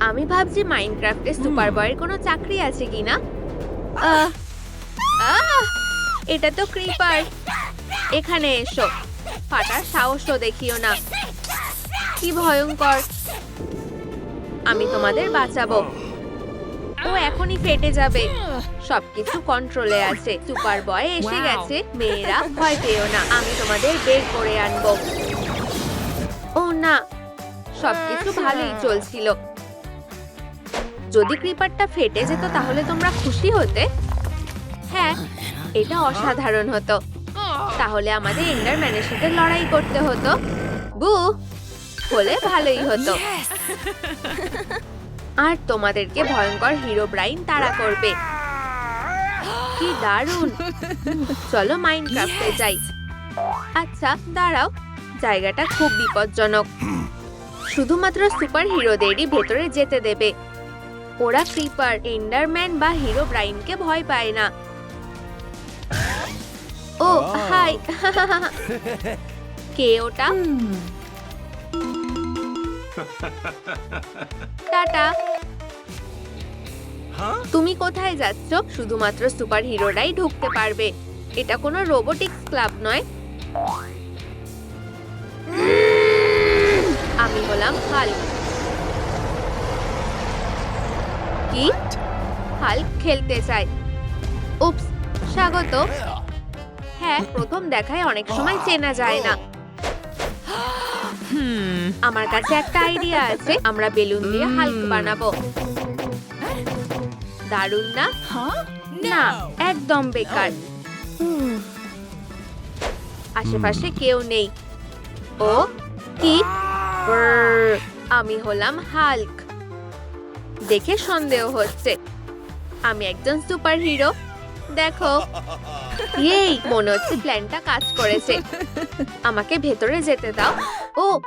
আমি ভাবছি মাইনক্রাফটে সুপার বয়ের কোনো চাকরি আছে কিনা। আহ, আহ, এটা তো ক্রিপার এখানে এসো। ফাটার সাহসও দেখিও না। কি ভয়ঙ্কর। আমি তোমাদের বাঁচাবো। ও এখনই ফেটে যাবে। সবকিছু কন্ট্রোলে আছে। সুপার বয় এসে গেছে। মেয়েরা ভয় পেও না। আমি তোমাদের বের করে আনব। ও না সবকিছু ভালোই চলছিল। যদি ক্রিপারটা ফেটে যেত তাহলে তোমরা খুশি হতে। হ্যাঁ এটা অসাধারণ হতো। তাহলে আমাদের এন্ডারম্যানের সাথে লড়াই করতে হতো। বু হলে ভালোই হতো। আর তোমাদেরকে ভয়ঙ্কর হিরো ব্রাইন তাড়া করবে। কি দারুণ! চলো মাইনক্রাফটে যাই। আচ্ছা দাঁড়াও। জায়গাটা খুব বিপজ্জনক। শুধুমাত্র সুপার হিরোদেরই ভেতরে যেতে দেবে। ওরা ক্রিপার এন্ডারম্যান বা হিরো ব্রাইনকে ভয় পায় না। ও হাই কে ওটা? টাটা। তুমি কোথায় যাচ্ছ? শুধুমাত্র সুপার হিরোরাই ঢুকতে পারবে। এটা কোনো রোবোটিক্স ক্লাব নয়। আমি হলাম হাল্ক কি হাল্ক খেলতে চাই উপস স্বাগত। হ্যাঁ প্রথম দেখায় অনেক সময় চেনা যায় না। আমার কাছে একটা আইডিয়া আছে। আমরা বেলুন দিয়ে হাল্ক বানাবো। দারুণ না? না একদম বেকার। আশেপাশে কেউ নেই। ও কি? আমি হলাম হাল্ক। দেখে সন্দেহ হচ্ছে। আমি একজন সুপার হিরো। দেখো। এই, মনে হচ্ছে প্ল্যানটা কাজ করেছে। আমাকে ভেতরে যেতে দাও। ও,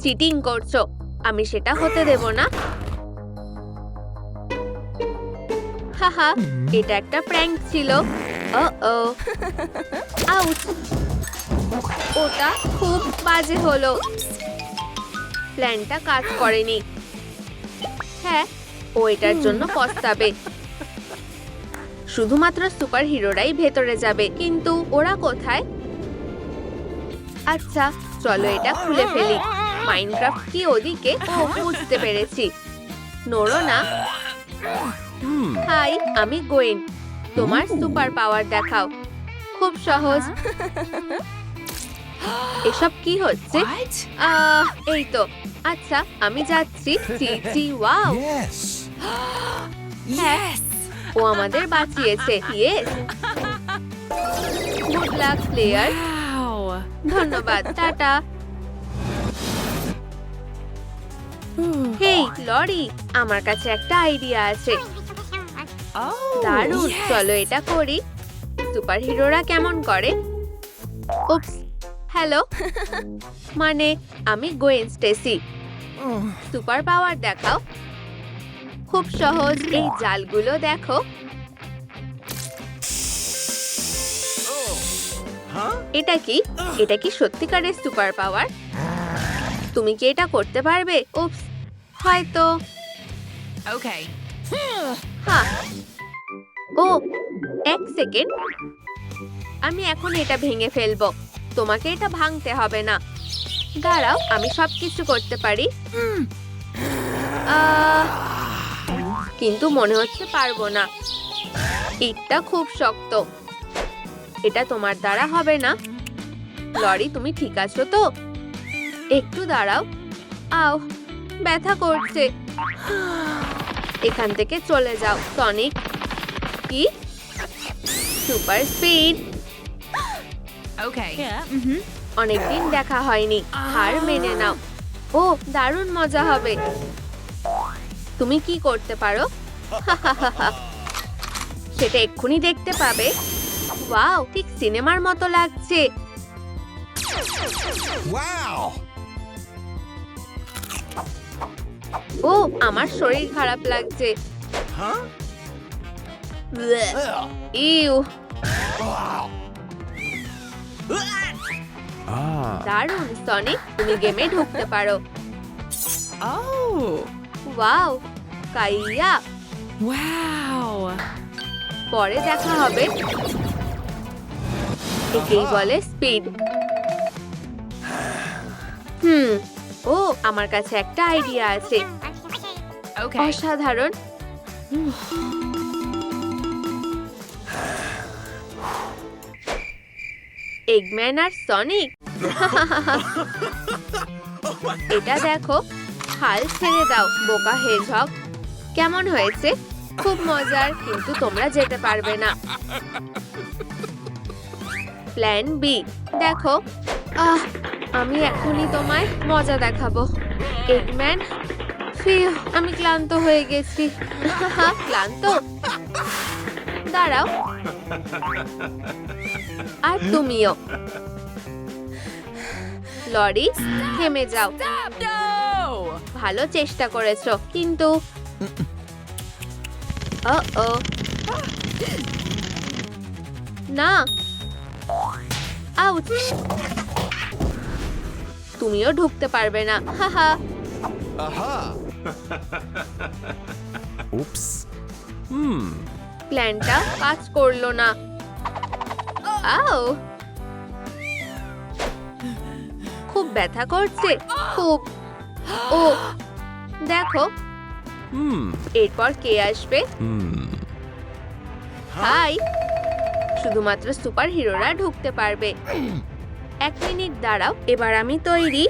চিটিং করছ। আমি সেটা হতে দেব না। হাহা, এটা একটা প্র্যাঙ্ক ছিল। ও ও আউট। ওটা খুব বাজে হলো। প্ল্যানটা কাজ করেনি। হ্যাঁ ও এটার জন্য পস্তাবে। শুধুমাত্র সুপার হিরোরাই ভেতরে যাবে কিন্তু ওরা কোথায়? আচ্ছা চলো এটা খুলে ফেলি। মাইনক্রাফট কি ওদিকে? ও বুঝতে পেরেছি। নড়ো না? হাই আমি গোয়েন। তোমার সুপার পাওয়ার দেখাও। খুব সহজ। এসব কি হচ্ছে? আহ, এই তো। আচ্ছা আমি যাচ্ছি। ওয়াও। হ্যাঁ ও আমাদের বাঁচিয়েছে। ইয়েস গুড লাক প্লেয়ার ধন্যবাদ টাটা। হেই লরি আমার কাছে একটা আইডিয়া আছে। Oh, দারুণ চলো এটা করি। সুপার হিরোরা কেমন করে? উপস হ্যালো মানে আমি গোয়েন স্টেসি সুপার পাওয়ার দেখাও। খুব সহজ এই জালগুলো দেখো। এটা কি? এটা কি সত্যিকারের সুপার পাওয়ার তুমি কি এটা করতে পারবে? উপস হয়তো। Okay. হ্যাঁ ও এক সেকেন্ড। আমি এখন এটা ভেঙে ফেলব। তোমাকে এটা ভাঙতে হবে না। দাঁড়াও, আমি সব কিছু করতে পারি। কিন্তু মনে হচ্ছে পারব না। ইটটা খুব শক্ত। এটা তোমার দ্বারা হবে না। লরি, তুমি ঠিক আছো তো? একটু দাঁড়াও। আও, ব্যথা করছে। এখান থেকে চলে যাও, টনিক। কি? Super speed. Okay. অনেকদিন দেখা হয়নি। হার মেনে নাও। ও দারুণ মজা হবে। তুমি কি করতে পারো? সেটা এক্ষুনি দেখতে পাবে। ওয়াও ঠিক সিনেমার মতো লাগছে. ও আমার শরীর খারাপ লাগছে। ইউ. Ah. দারুণ সনিক তুমি গেমে ঢুকতে পারো। Oh. ওয়াও কাইয়া। Wow. পরে দেখা হবে। একেই বলে স্পিড হুম ও আমার কাছে একটা আইডিয়া আছে. অসাধারণ। এগম্যান আর সনিক এটা দেখো, হাল ছেড়ে দাও, বোকা হেজহগ। কেমন হয়েছে? খুব মজার, কিন্তু তোমরা যেতে পারবে না। প্ল্যান বি দেখো, আহ, আমি এখনই তোমায় মজা দেখাবো। এগম্যান আমি ক্লান্ত হয়ে গেছি। ক্লান্ত? দাঁড়াও। আর তুমিও। লরি থেমে যাও। ভালো চেষ্টা করেছ কিন্তু ও না। আউট তুমিও ঢুকতে পারবে না। হাহা। Aha. Oops. প্ল্যানটা কাজ করল না। আও। খুব ব্যথা করছে। খুব। ও দেখো. এরপর কে আসবে. হাই। শুধুমাত্র সুপার হিরোরা ঢুকতে পারবে। এক মিনিট দাঁড়াও এবার আমি তৈরি।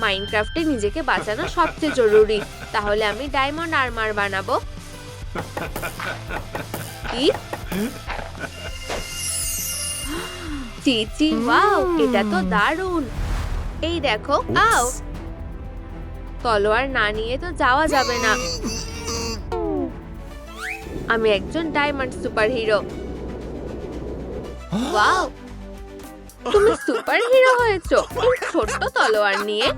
মাইনক্রাফটে নিজেকে বাঁচানো সবচেয়ে জরুরি। তাহলে আমি ডায়মন্ড আর্মার বানাবো। কি? চিচি ওয়াও এটা তো দারুণ। এই দেখো আও. তলোয়ার না নিয়ে তো যাওয়া যাবে না। আমি একজন ডায়মন্ড সুপার হিরো ওয়াও তুমি সুপার হিরো হয়েছো ছোট্ট তলোয়ার নিয়ে.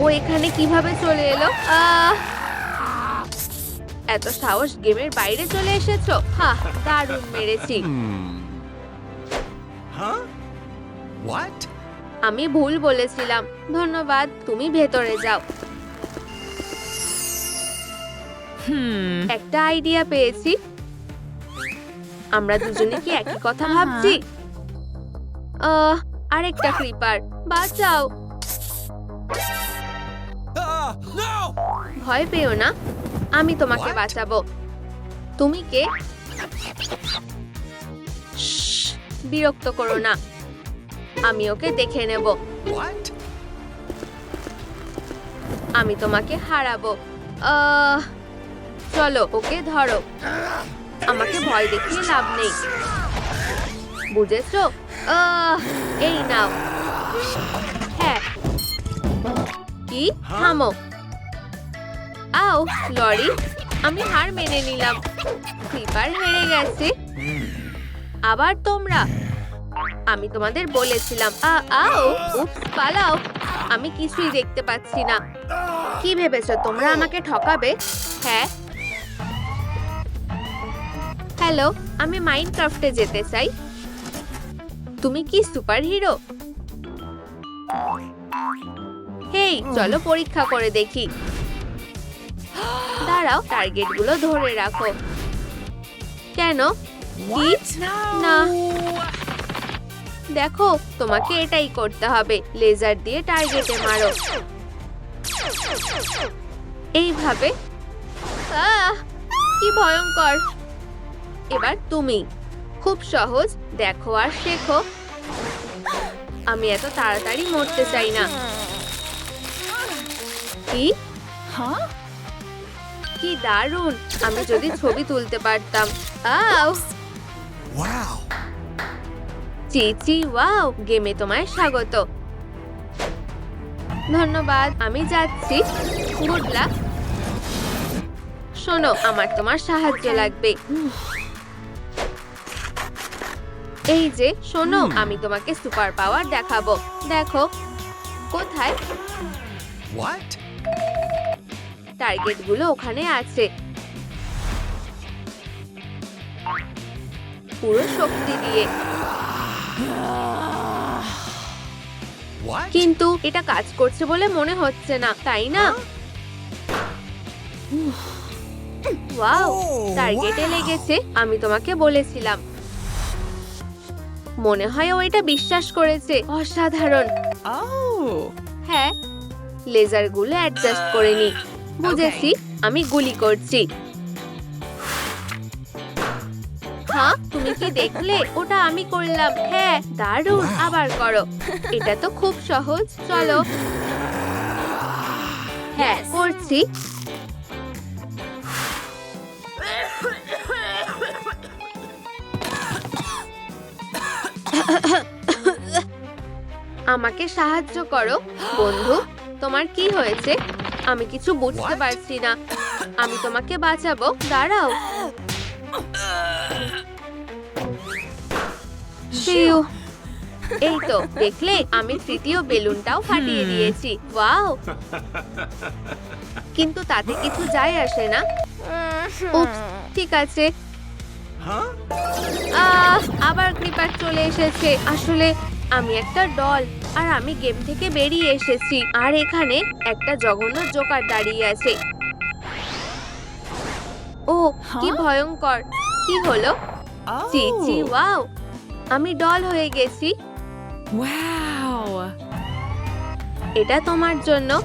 ও এখানে কীভাবে চলে এলো? এত সাহস গেমের বাইরে চলে এসেছ? হা দারুণ মেরেছি। Hmm. আমি ভুল বলেছিলাম। ধন্যবাদ তুমি ভেতরে যাও। Hmm. একটা আইডিয়া পেয়েছি। আমরা দুজনে কি একই কথা ভাবছি? আহ, আরেকটা ক্রিপার বাঁচাও। ভয় পেও না। আমি তোমাকে বাঁচাবো। তুমি কে? বিরক্ত করো না। আমি ওকে দেখে নেব। আমি তোমাকে হারাবো। চলো ওকে ধরো। আমাকে ভয় দেখিয়ে লাভ নেই। বুঝেছ? আহ, এই নাও। হ্যাঁ। কি? থামো। আও, লরি, আমি হার মেনে নিলাম। ক্রিপার হেরে গেছে। আবার তোমরা। আমি তোমাদের বলেছিলাম। আ, আও উপস পালাও। আমি কিছুই দেখতে পাচ্ছি না। কি ভেবেছো, তোমরা আমাকে ঠকাবে? হ্যাঁ। হ্যালো, আমি মাইনক্রাফটে যেতে চাই। তুমি কি সুপার হিরো হেই, চলো পরীক্ষা করে দেখি। দাঁড়াও টার্গেটগুলো ধরে রাখো। কেন? না। দেখো তোমাকে এটাই করতে হবে লেজার দিয়ে টার্গেটে মারো। এইভাবে। কি ভয়ঙ্কর। এবার তুমি। খুব সহজ দেখো আর শেখো। আমি এত তাড়াতাড়ি মরতে চাই না। কি? Huh? কি দারুণ। আমি যদি ছবি তুলতে পারতাম। আও. চিচি ওয়াও। গেমে তোমায় স্বাগত। ধন্যবাদ। আমি যাচ্ছি। Good luck. শোনো আমার তোমার সাহায্য লাগবে। এই যে শোনো আমি তোমাকে সুপার পাওয়ার দেখাবো। দেখো কোথায়? What? টার্গেটগুলো ওখানে আছে। পুরো শক্তি দিয়ে। কিন্তু এটা কাজ করছে বলে মনে হচ্ছে না তাই না? ওয়াও Oh, টার্গেটে লেগেছে আমি তোমাকে বলেছিলাম। মনে হয় ও এটা বিশ্বাস করেছে অসাধারণ। Oh. হ্যাঁ লেজারগুলো অ্যাডজাস্ট করে নি। বুঝেছি। আমি গুলি করছি। হ্যাঁ তুমি কি দেখলে? ওটা আমি করলাম। হ্যাঁ দারুণ। আবার করো। এটা তো খুব সহজ। চলো। হ্যাঁ করছি। আমাকে সাহায্য করো। বন্ধু তোমার কি হয়েছে? আমি কিছু বুঝতে পারছি না। আমি তোমাকে বাঁচাবো। দাঁড়াও। এই তো দেখলে আমি তৃতীয় বেলুনটাও ফাটিয়ে Hmm. দিয়েছি। ওয়াও। কিন্তু তাতে কিছু যায় আসে না। ঠিক আছে। আবার ক্রিপার চলে এসেছে। আসলে আমি একটা ডল আর আমি গেম থেকে বেরিয়ে এসেছি। আর এখানে একটা জঘন্য জোকার দাঁড়িয়ে আছে। ও কি হ্যাঁ? ভয়ঙ্কর। কি হলো? চি চি Oh. ওয়াও। আমি ডল হয়ে গেছি। Wow. এটা তোমার জন্য।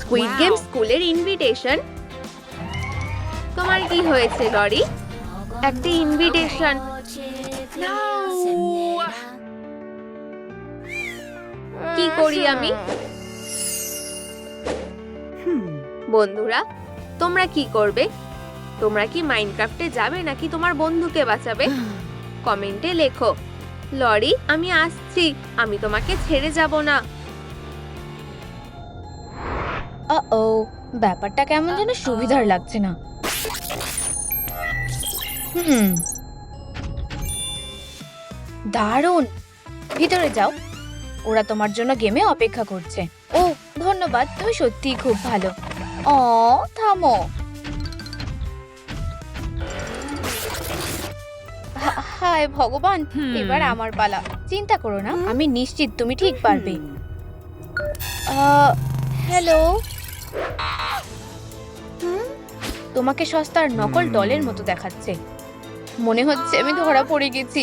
স্কুইড গেম স্কুলের ইনভিটেশন তোমার কি হয়েছে লরি? একটা ইনভিটেশন কি করি আমি? বন্ধুরা তোমরা কি করবে? তোমরা কি মাইনক্রাফটে যাবে নাকি তোমার বন্ধুকে বাঁচাবে? কমেন্টে লেখো। লরি আমি আসছি। আমি তোমাকে ছেড়ে যাব না। ও ব্যাপারটা কেমন যেন সুবিধার লাগছে না। হুম। দারুণ। ভিতরে যাও। ওরা তোমার জন্য গেমে অপেক্ষা করছে। ও ধন্যবাদ তুমি সত্যিই খুব ভালো। ও থামো। হায় ভগবান এবার আমার পালা। চিন্তা করো না আমি নিশ্চিত তুমি ঠিক পারবে। হ্যালো। তোমাকে সস্তার নকল ডলের মতো দেখাচ্ছে। মনে হচ্ছে আমি ধরা পড়ে গেছি।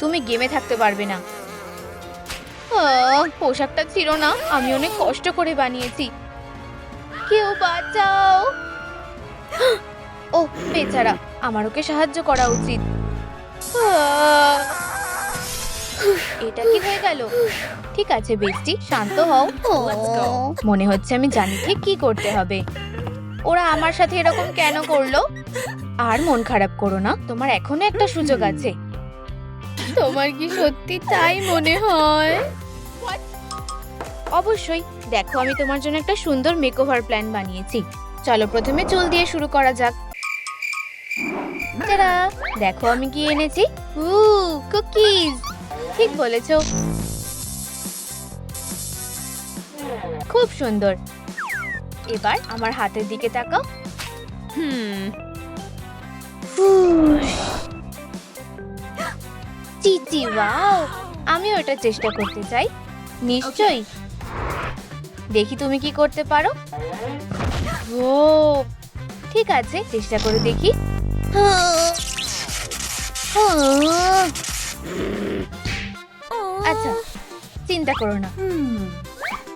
তুমি গেমে থাকতে পারবে না। পোশাকটা ছিল না, আমি অনেক কষ্ট করে বানিয়েছি। কেউ বাঁচাও। ও বেচারা, আমার ওকে সাহায্য করা উচিত। এটা কি হয়ে গেল? ঠিক আছে, বেস্টি, শান্ত হও। মনে হচ্ছে আমি জানি ঠিক কি করতে হবে। ওরা আমার সাথে এরকম কেন করল? আর মন খারাপ করো না, তোমার এখনও একটা সুযোগ আছে। তোমার কি সত্যি তাই মনে হয়? অবশ্যই। দেখো, আমি তোমার জন্য একটা সুন্দর মেকওভার প্ল্যান বানিয়েছি। চলো প্রথমে চুল দিয়ে শুরু করা যাক! দেখো, আমি কি এনেছি? কুকিজ ঠিক বলেছ। খুব সুন্দর। এবার আমার হাতের দিকে তাকাও। Hmm. চিচি, ওয়াও! আমিও এটা চেষ্টা করতে চাই। নিশ্চয়ই। দেখি তুমি কি করতে পারো। ও, ঠিক আছে, চেষ্টা করে দেখি। আচ্ছা চিন্তা করো না।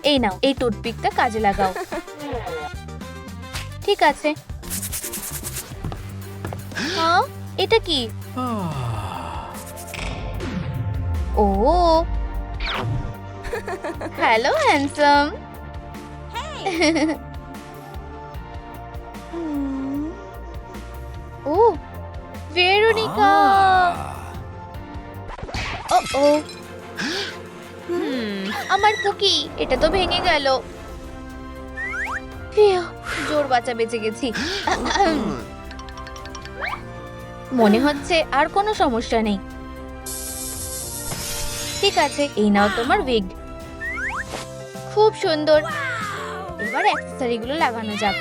এই নাও, এই টুথপিকটা কাজে লাগাও। ঠিক আছে। এটা কি? ও। Hello, handsome. ও ভেরোনিকা ও. আমার কুকি এটা তো ভেঙে গেল। জোর বাঁচা বেঁচে গেছি। মনে হচ্ছে আর কোনো সমস্যা নেই। ঠিক আছে এই নাও তোমার উইগ খুব সুন্দর। এবার অ্যাক্সেসরি গুলো লাগানো যাক।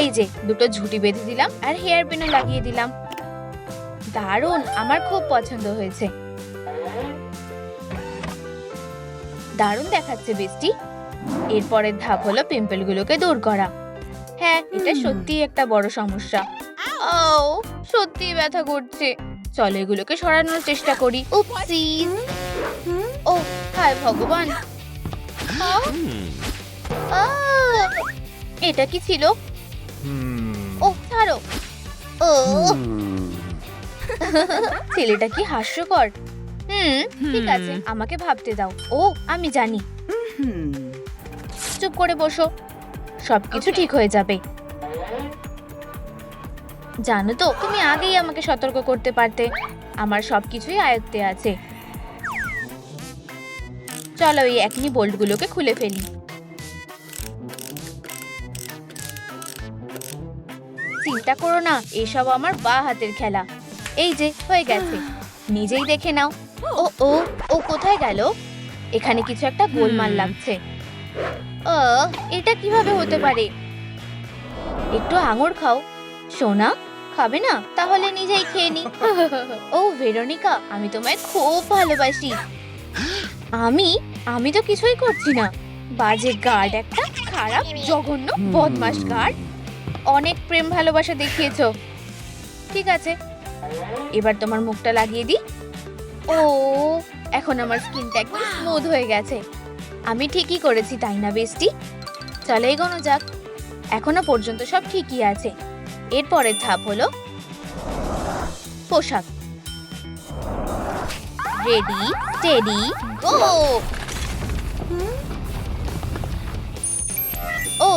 এই যে দুটো ঝুটি বেঁধে দিলাম আর হেয়ার পিনও লাগিয়ে দিলাম। দারুণ! আমার খুব পছন্দ হয়েছে। দারুণ দেখাচ্ছে বৃষ্টি এরপরের ধাপ হলো পিম্পলগুলোকে দূর করা। হ্যাঁ এটা সত্যিই একটা বড় সমস্যা। ও সত্যি ব্যথা করছে। চলো এগুলোকে সরানোর চেষ্টা করি। উপসিস ও হায় ভগবান! এটা কি ছিল. ও ছাড়ো। ও। ছেলেটা কি হাস্যকর? হুম ঠিক আছে আমাকে ভাবতে দাও। ও আমি জানি। চুপ করে বসো। সবকিছু ঠিক হয়ে যাবে। জানো তো তুমি আগেই আমাকে সতর্ক করতে পারতে। আমার সবকিছুই আয়ত্তে আছে। চলো এই একনি বোল্টগুলোকে খুলে ফেলি। চিন্তা করো না এসব আমার বা হাতের খেলা। এই যে হয়ে গেছে। নিজেই দেখে নাও। ও ও ও কোথায় গেল? এখানে কিছু একটা গোলমাল লাগছে। ও এটা কীভাবে হতে পারে? একটু আঙুর খাও। সোনা খাবে না? তাহলে নিজেই খেয়ে নি। ও ভেরোনিকা আমি তোমায় খুব ভালোবাসি। আমি আমি তো কিছুই করছি না। বাজে গার্ড একটা খারাপ জঘন্য বদমাস গার্ড। অনেক প্রেম ভালোবাসা দেখিয়েছো। ঠিক আছে এবার তোমার মুখটা লাগিয়ে দিই। ও এখন আমার স্কিনটা একদম স্মুথ হয়ে গেছে। আমি ঠিকই করেছি তাই না বেস্টি? চলে এগোনো যাক। এখনও পর্যন্ত সব ঠিকই আছে। এরপরের ধাপ হলো পোশাক। রেডি স্টেডি গো ও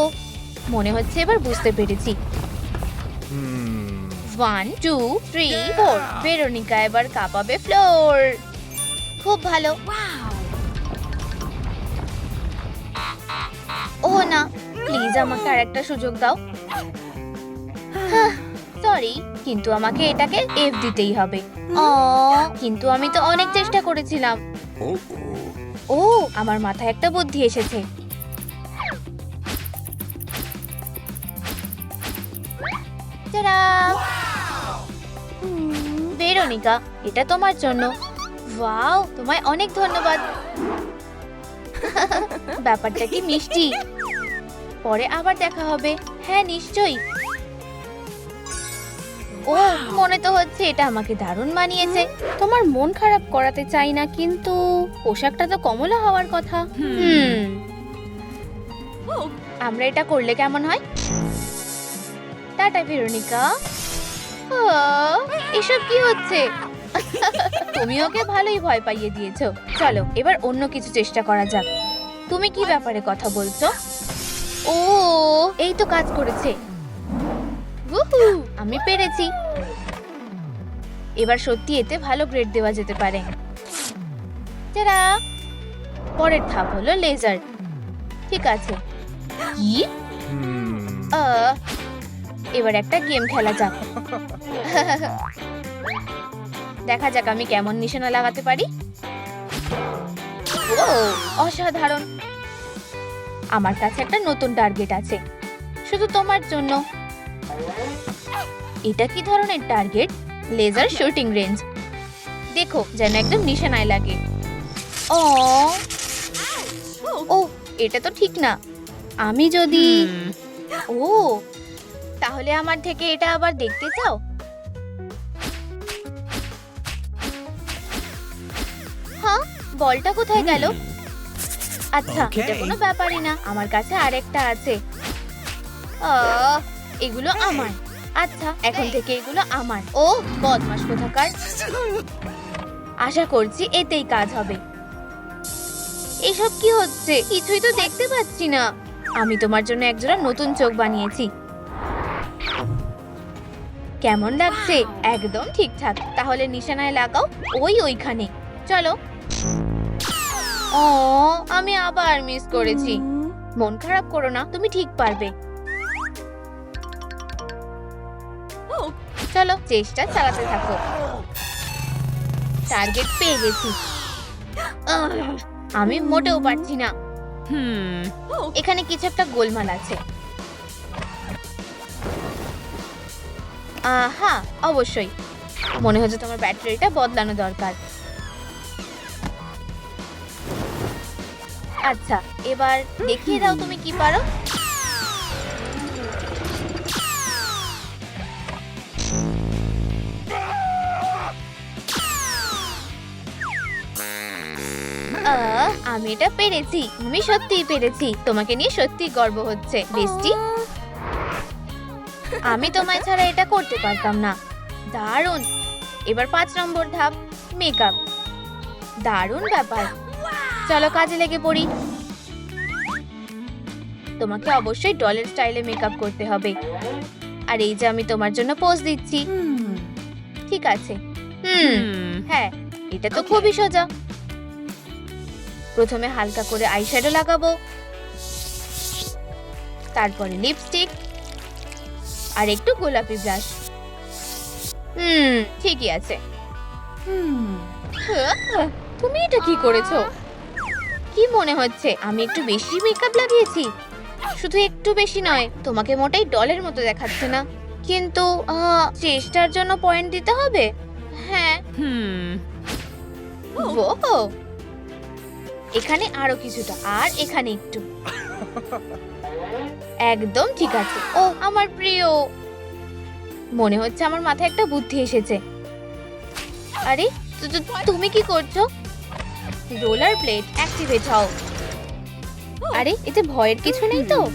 মনে হচ্ছে এবার বুঝতে পেরেছি. One two three four Veronica এবার কাঁপাবে ফ্লোর খুব ভালো। ও না। প্লিজ আমাকে আর একটা সুযোগ দাও। সরি কিন্তু আমাকে এটাকে এফ দিতেই হবে। ও কিন্তু আমি তো অনেক চেষ্টা করেছিলাম। ও আমার মাথায় একটা বুদ্ধি এসেছে। টাটা! ভেরোনিকা এটা তোমার জন্য। ওয়াও তোমায় অনেক ধন্যবাদ। ব্যাপারটা কি মিষ্টি। পরে আবার দেখা হবে। হ্যাঁ নিশ্চয়ই। ও মনে তো হচ্ছে এটা আমাকে দারুণ মানিয়েছে। তোমার মন খারাপ করাতে চাই না কিন্তু পোশাকটা তো কমলা হওয়ার কথা। হুম। আমরা এটা করলে কেমন হয়? Tata Veronica. এসব কি হচ্ছে? তুমি ওকে ভালোই ভয় পাইয়ে দিয়েছ। চলো এবার অন্য কিছু চেষ্টা করা যাক। তুমি কি ব্যাপারে কথা বলছো? ও এই তো কাজ করেছে। উহু, আমি পেরেছি। এবার সত্যি এতে ভালো গ্রেড দেওয়া যেতে পারে। টাটা! পরের ধাপ হলো লেজার। ঠিক আছে। কি? এবার একটা গেম খেলা যাক। দেখা যাক আমি কেমন নিশানা লাগাতে পারি। ও অসাধারণ। আমার কাছে একটা নতুন টার্গেট আছে। শুধু তোমার জন্য। এটা কি ধরনের টার্গেট লেজার শুটিং রেঞ্জ দেখো যেন একদম নিশানায় লাগে। ও ও এটা তো ঠিক না। আমি যদি. ও তাহলে আমার থেকে এটা আবার দেখতে চাও? হ্যাঁ বলটা কোথায় গেল? আচ্ছা এটা কোনো ব্যাপারই না। আমার কাছে আরেকটা আছে। এগুলো আমার। আচ্ছা এখন থেকে এগুলো আমার। ও বদমাস কোথাকার। আশা করছি এতেই কাজ হবে। এসব কি হচ্ছে? কিছুই তো দেখতে পাচ্ছি না। আমি তোমার জন্য একজোড়া নতুন চোখ বানিয়েছি। কেমন লাগছে? একদম ঠিকঠাক। তাহলে নিশানায় লাগাও ওই ওইখানে। চলো। ও আমি আবার মিস করেছি। মন খারাপ করো না তুমি ঠিক পারবে। চলো চেষ্টা চালাতে থাকো। টার্গেট পেয়ে গেছি। আমি মোটেও পারছি না. এখানে কিছু একটা গোলমাল আছে। হ্যাঁ অবশ্যই। মনে হচ্ছে তোমার ব্যাটারিটা বদলানো দরকার। আচ্ছা এবার দেখিয়ে দাও তুমি কি পারো। আমি এটা পেরেছি। আমি সত্যিই পেরেছি। তোমাকে নিয়ে সত্যি গর্ব হচ্ছে, বেস্টি। আমি তোমায় ছাড়া এটা করতে পারতাম না। দারুণ। এবার পাঁচ নম্বর ধাপ মেকআপ দারুণ ব্যাপার। চলো কাজে লেগে পড়ি। তোমাকে অবশ্যই ডলের স্টাইলে মেকআপ করতে হবে। আর এই যে আমি তোমার জন্য পোজ দিচ্ছি. ঠিক আছে। হুম. হ্যাঁ এটা তো খুবই সোজা। প্রথমে হালকা করে আইশ্যাডো লাগাবো। তারপরে লিপস্টিক আর একটু গোলাপি ব্রাশ। হুম ঠিকই আছে. তুমি এটা কি করেছ? কি মনে হচ্ছে? আমি একটু বেশি মেকআপ লাগিয়েছি। শুধু একটু বেশি নয় তোমাকে মোটেই ডলের মতো দেখাচ্ছে না। কিন্তু চেষ্টার জন্য পয়েন্ট দিতে হবে। হ্যাঁ. ও। এখানে আরও কিছুটা আর এখানে একটু। একদম ঠিক আছে। ও, আমার প্রিয়। মনে হচ্ছে আমার মাথায় একটা বুদ্ধি এসেছে। আরে তুমি কি করছ? রোলার ব্লেড অ্যাক্টিভেট হও। আরে, এতে ভয়ের কিছু নেই তো?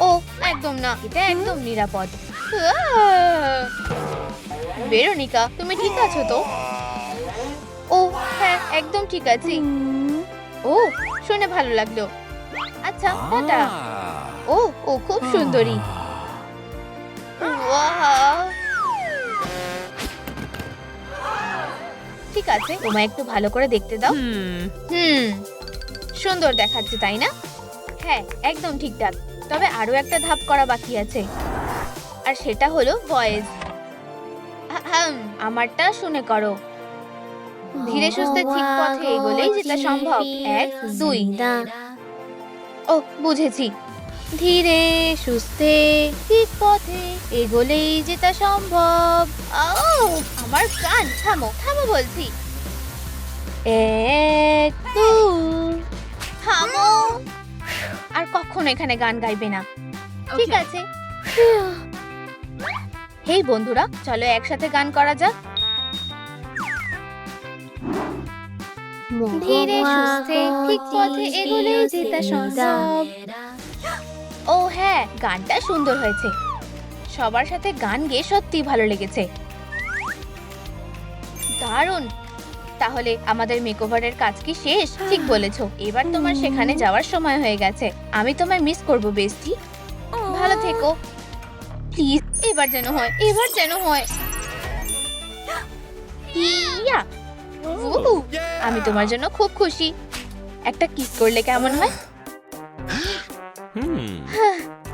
ও, একদম না, এটা একদম নিরাপদ। আহ! ভেরোনিকা, তুমি ঠিক আছো তো? ও হ্যাঁ একদম ঠিক আছি। ও, শুনে ভালো লাগল। আচ্ছা টাটা। ও ও খুব সুন্দরী। ঠিক আছে তোমায় একটু ভালো করে দেখতে দাও. হুম। সুন্দর দেখাচ্ছে তাই না? হ্যাঁ একদম ঠিকঠাক তবে আরও একটা ধাপ করা বাকি আছে। আর সেটা হলো ভয়েস আমারটা শুনে করো। ধীরে সুস্থে ঠিক পথে এগোলেই যেটা সম্ভব। এক দুই। ও বুঝেছি। ধীরে সুস্থে ঠিক পথে এগোলেই যেটা সম্ভব। ও আমার কান থামো থামো বলছি। এক থামো। আর কখনো এখানে গান গাইবে না? ঠিক আছে। হেই বন্ধুরা চলো একসাথে গান করা যাক। ধীরে সুস্থে ঠিক পথে এগোলেই যেটা সম্ভব। ও হ্যাঁ গানটা সুন্দর হয়েছে। সবার সাথে গান গেয়ে সত্যি ভালো লেগেছে। দারুণ! তাহলে আমাদের মেকওভারের কাজ কি শেষ? ঠিক বলেছ। এবার তোমার সেখানে যাওয়ার সময় হয়ে গেছে। আমি তোমায় মিস করব বেস্টি ভালো থেকো। প্লিজ এবার যেন হয় এবার যেন হয়। ইয়া! উহু, আমি তোমার জন্য খুব খুশি। একটা কিস করলে কেমন হয়.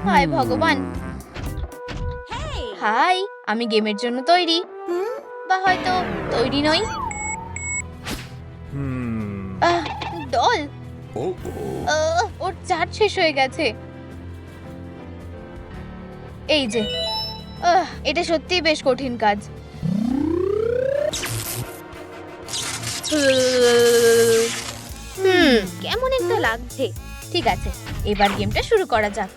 হায় ভগবান। হাই আমি গেমের জন্য তৈরি। বা হয়তো তৈরি নই। Oh. ওর চার্জ শেষ হয়ে গেছে। এই যে। আহ, এটা সত্যিই বেশ কঠিন কাজ। হুম কেমন একটা লাগছে। ঠিক আছে এবার গেমটা শুরু করা যাক।